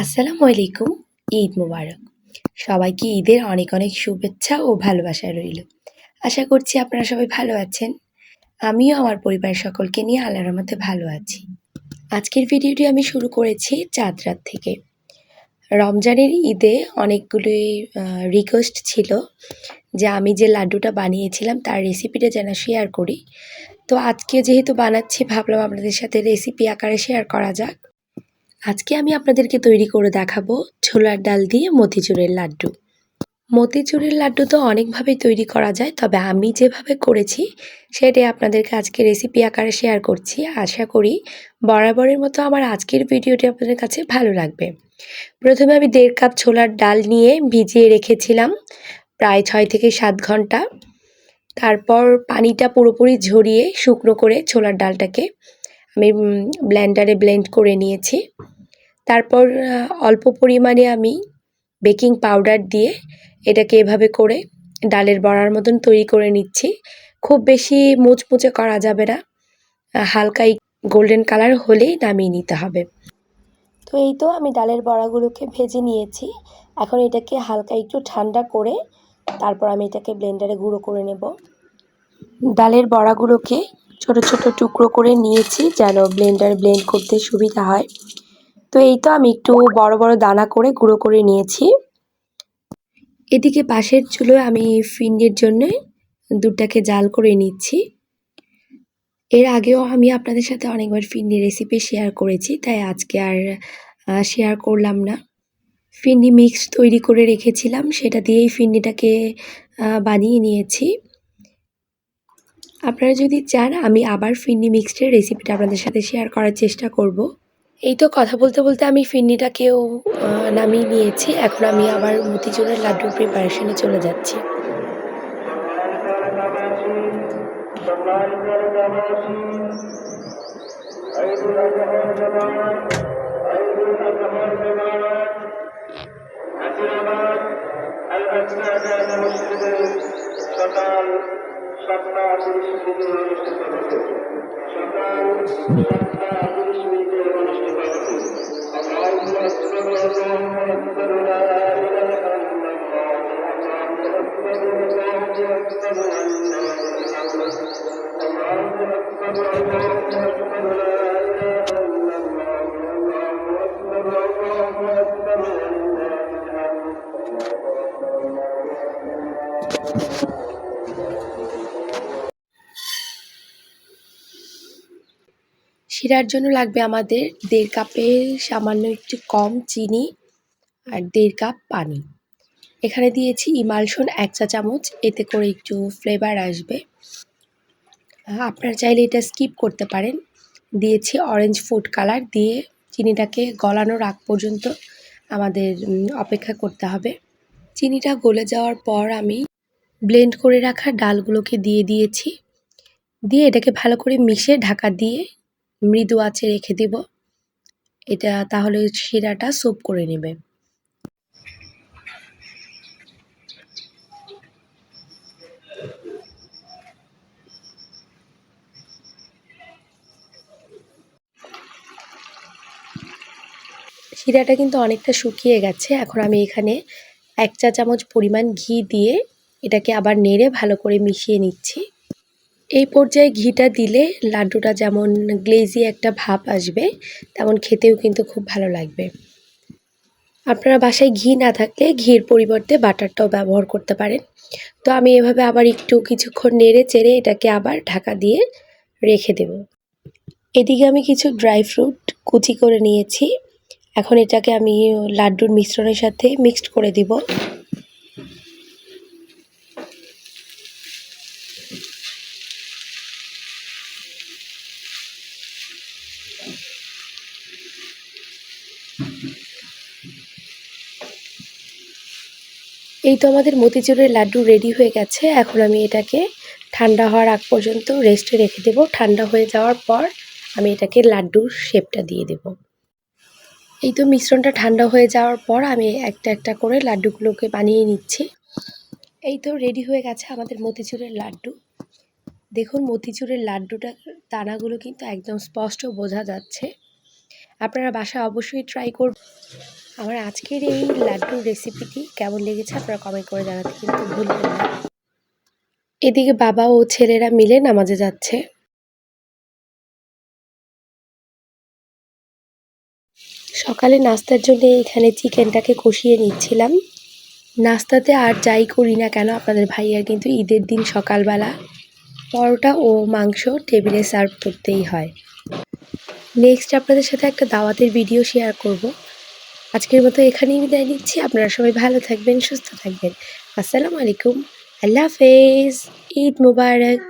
আসসালামু আলাইকুম, ঈদ মুবারক। সবাইকে ঈদের অনেক অনেক শুভেচ্ছা ও ভালোবাসা রইল। আশা করছি আপনারা সবাই ভালো আছেন। আমিও আমার পরিবারের সকলকে নিয়ে আল্লাহর মধ্যে ভালো আছি। আজকের ভিডিওটি আমি শুরু করেছি চাঁদরাত থেকে। রমজানের ঈদে অনেকগুলি রিকোয়েস্ট ছিল যে আমি যে লাড্ডুটা বানিয়েছিলাম তার রেসিপিটা যেন শেয়ার করি। তো আজকে যেহেতু বানাচ্ছি, ভাবলাম আপনাদের সাথে রেসিপি আকারে শেয়ার করা যাক। আজকে আমি আপনাদেরকে তৈরি করে দেখাবো ছোলার ডাল দিয়ে মতিচুরের লাড্ডু। মতিচুরের লাড্ডু তো অনেকভাবেই তৈরি করা যায়, তবে আমি যেভাবে করেছি সেটাই আপনাদেরকে আজকে রেসিপি আকারে শেয়ার করছি। আশা করি বরাবরের মতো আমার আজকের ভিডিওটি আপনাদের কাছে ভালো লাগবে। প্রথমে আমি দেড় কাপ ছোলার ডাল নিয়ে ভিজিয়ে রেখেছিলাম প্রায় ছয় থেকে সাত ঘণ্টা। তারপর পানিটা পুরোপুরি ঝরিয়ে শুকনো করে ছোলার ডালটাকে আমি ব্লেন্ডারে ব্লেন্ড করে নিয়েছি। তারপর অল্প পরিমাণে আমি বেকিং পাউডার দিয়ে এটাকে এভাবে করে ডালের বড়ার মতন তৈরি করে নিচ্ছি। খুব বেশি মুচমুচে করা যাবে না। হালকা গোল্ডেন কালার হলেই নামিয়ে নিতে হবে। তো এই তো আমি ডালের বড়াগুলোকে ভেজে নিয়েছি। এখন এটাকে হালকা একটু ঠান্ডা করে তারপর আমি এটাকে ব্লেন্ডারে গুঁড়ো করে নেব। ডালের বড়াগুলোকে ছোট ছোট টুকরো করে নিয়েছি যেন ব্লেন্ডার ব্লেন্ড করতে সুবিধা হয়। তো এই তো আমি একটু বড় বড় দানা করে গুঁড়ো করে নিয়েছি। এদিকে পাশের চুলোয় আমি ফিন্ডির জন্য দুধটাকে জাল করে নিচ্ছি। এর আগেও আমি আপনাদের সাথে অনেকবার ফিন্ডি রেসিপি শেয়ার করেছি, তাই আজকে আর শেয়ার করলাম না। ফিন্ডি মিক্স তৈরি করে রেখেছিলাম, সেটা দিয়েই ফিন্ডিটাকে বানিয়ে নিয়েছি। আপনারা যদি চান, আমি আবার ফিন্ডি মিক্সডের রেসিপিটা আপনাদের সাথে শেয়ার করার চেষ্টা করব। এই তো কথা বলতে বলতে আমি ফিন্নিটাকেও নামিয়ে নিয়েছি এখন আমি আবার মতিচুরের লাড্ডুর প্রিপারেশনে চলে যাচ্ছি সকাল সাতটা you শিরার জন্য লাগবে আমাদের দেড় কাপে সামান্য একটু কম চিনি আর দেড় কাপ পানি। এখানে দিয়েছি ইমালশন এক চা চামচ, এতে করে একটু ফ্লেভার আসবে। আপনারা চাইলে এটা স্কিপ করতে পারেন। দিয়েছি অরেঞ্জ ফুড কালার দিয়ে চিনিটাকে গলানোর আগ পর্যন্ত আমাদের অপেক্ষা করতে হবে। চিনিটা গলে যাওয়ার পর আমি ব্লেন্ড করে রাখা ডালগুলোকে দিয়ে দিয়েছি। দিয়ে এটাকে ভালো করে মিশে ঢাকা দিয়ে মৃদু আঁচে রেখে দিব। এটা তাহলে শিরাটা সোপ করে নেবে। শিরাটা কিন্তু অনেকটা শুকিয়ে গেছে। এখন আমি এখানে এক চা চামচ পরিমাণ ঘি দিয়ে এটাকে আবার নেড়ে ভালো করে মিশিয়ে নিচ্ছি। এই পর্যায়ে ঘিটা দিলে লাড্ডুটা যেমন গ্লেজি একটা ভাব আসবে, তেমন খেতেও কিন্তু খুব ভালো লাগবে। আপনারা বাসায় ঘি না থাকলে ঘির পরিবর্তে বাটারটাও ব্যবহার করতে পারেন। তো আমি এভাবে আবার একটু কিছুক্ষণ নেড়ে চেড়ে এটাকে আবার ঢাকা দিয়ে রেখে দেব। এদিকে আমি কিছু ড্রাই ফ্রুট কুচি করে নিয়েছি। এখন এটাকে আমি লাড্ডুর মিশ্রণের সাথে মিক্সড করে দিব। এই তো আমাদের মতিচুরের লাড্ডু রেডি হয়ে গেছে। এখন আমি এটাকে ঠান্ডা হওয়ার আগ পর্যন্ত রেস্টে রেখে দেব। ঠান্ডা হয়ে যাওয়ার পর আমি এটাকে লাড্ডুর শেপটা দিয়ে দেব। এই তো মিশ্রণটা ঠান্ডা হয়ে যাওয়ার পর আমি একটা একটা করে লাড্ডুগুলোকে বানিয়ে নিচ্ছি। এই তো রেডি হয়ে গেছে আমাদের মতিচুরের লাড্ডু। দেখুন মতিচুরের লাড্ডুটা দানাগুলো কিন্তু একদম স্পষ্ট বোঝা যাচ্ছে। আপনারা বাসায় অবশ্যই ট্রাই করবেন আমার আজকের এই লাড্ডুর রেসিপিটি কেমন লেগেছে আপনারা কমেন্ট করে জানাতে কিন্তু ভুলবেন না। এদিকে বাবা ও ছেলেরা মিলে নামাজে যাচ্ছে। সকালে নাস্তার জন্য এখানে চিকেনটাকে কষিয়ে নিচ্ছিলাম। নাস্তাতে আর যাই করি না কেন, আপনাদের ভাইয়ার কিন্তু ঈদের দিন সকালবেলা পরোটা ও মাংস টেবিলে সার্ভ করতেই হয়। নেক্সট আপনাদের সাথে একটা দাওয়াতের ভিডিও শেয়ার করব। আজকের মতো এখানেই বিদায় নিচ্ছি। আপনারা সবাই ভালো থাকবেন, সুস্থ থাকবেন। আসসালামু আলাইকুম। আল্লাহ হাফেজ। ঈদ মুবারক।